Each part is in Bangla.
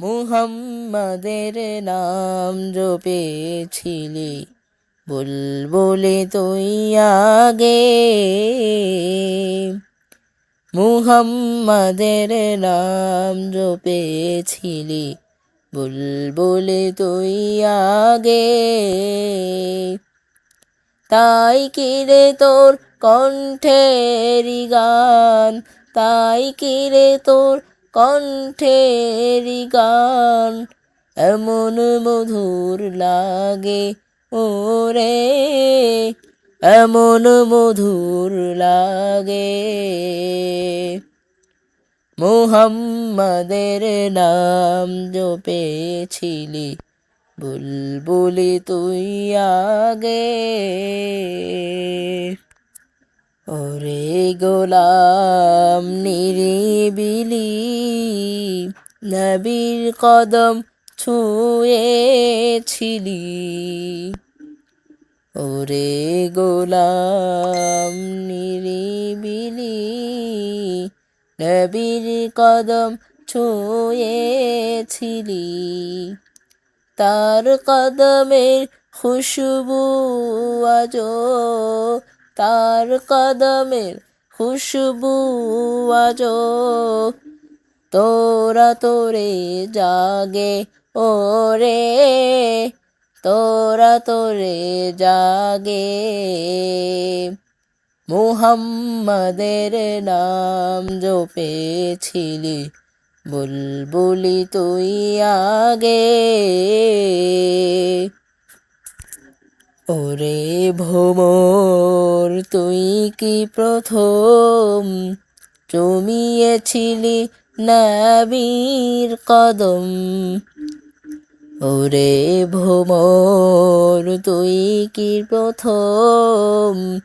মুহাম্মাদের নাম জপেছিলি। বুলবুলি তুই আগে। মুহাম্মাদের নাম জপেছিলি। বুলবুলি তুই আগে। তাই কিরে তোর কণ্ঠেরি গান? তাই কিরে তোর কণ্ঠেরি গান, এমন মধুর লাগে ওরে, এমন মধুর লাগে। মোহাম্মদের নাম জপেছিলি, বুলবুলি তুই আগে। ওরে গোলাম নিরিবিলি নবীর কদম ছুঁয়েছিলি। ওরে গোলাম নিরিবিলি নবীর কদম ছুঁয়েছিলি। তার কদমের খুশবু আজো তার কদমের খুশবু আজো। তোরা তোরে জাগে ওরে, তোরা তোরে জাগে। মুহাম্মাদের নাম জপেছিলি, বুলবুলি তুই আগে। ওরে ভোমর, তুই কি প্রথম? জমিয়েছিলি নবীর কদম। ওরে ভোমর, তুই কি প্রথম?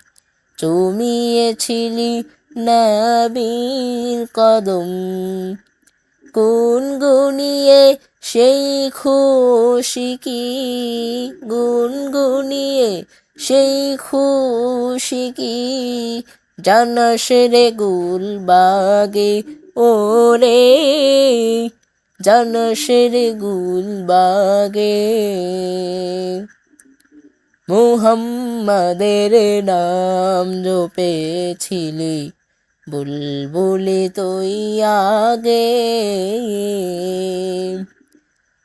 জমিয়েছিলি নবীর কদম। কোন গুনিয়ে সেই খুশি কি গুন গুনিয়ে সেই খুশি কি জানাস রে গুল বাগে ওরে জানাস রে গুল বাগে মুহাম্মাদের নাম জপেছিলি, বুলবুলি তুই আগে।